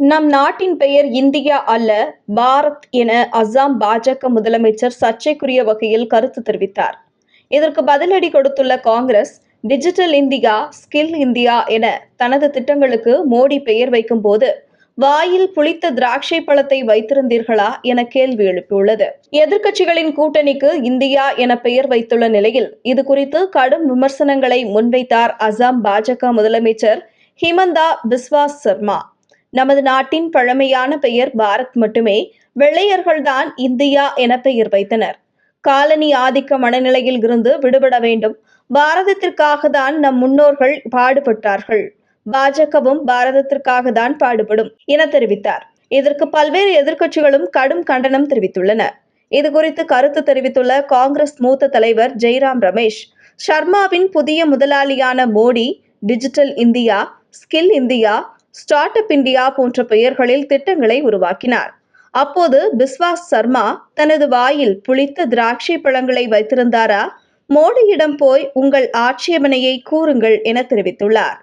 நம் நாட்டின் பெயர் இந்தியா அல்ல பாரத் என அசாம் பாஜக முதலமைச்சர் சர்ச்சைக்குரிய வகையில் கருத்து தெரிவித்தார். இதற்கு பதிலடி கொடுத்துள்ள Congress digital India skill India என தனது திட்டங்களுக்கு மோடி பெயர் வைக்கும்போது வாயில் புளித்த திராட்சை பழத்தை வைத்திருந்தீர்களா என கேள்வி எழுப்பியுள்ளது. எதிர்க்கட்சிகளின் கூட்டணிக்கு இந்தியா என பெயர் வைத்துள்ள நிலையில் இது குறித்து கடும் விமர்சனங்களை முன்வைத்தார் அசாம் பாஜக முதலமைச்சர் ஹிமந்தா பிஸ்வாஸ் சர்மா. நமது நாட்டின் பழமையான பெயர் பாரத் மட்டுமே வெள்ளையர்கள்தான் இந்தியா என பெயர் வைத்தனர். காலனி ஆதிக்க மனநிலையில் இருந்து விடுபட வேண்டும். பாரதத்திற்காக தான் நம் முன்னோர்கள் பாடுபட்டார்கள். பாஜகவும் பாரதத்திற்காக தான் பாடுபடும் என தெரிவித்தார். இதற்கு பல்வேறு எதிர்க்கட்சிகளும் கடும் கண்டனம் தெரிவித்துள்ளனர் இது குறித்து கருத்து தெரிவித்துள்ள காங்கிரஸ் மூத்த தலைவர் ஜெய்ராம் ரமேஷ் சர்மாவின் புதிய முதலாளியான Modi digital India skill India startup India போன்ற பெயர்களில் திட்டங்களை உருவாக்கினார். அப்போது பிஸ்வாஸ் சர்மா தனது வாயில் புளித்த திராட்சை பழங்களை வைத்திருந்தாரா? மோடியிடம் போய் உங்கள் ஆட்சேபனையை கூறுங்கள் என தெரிவித்துள்ளார்.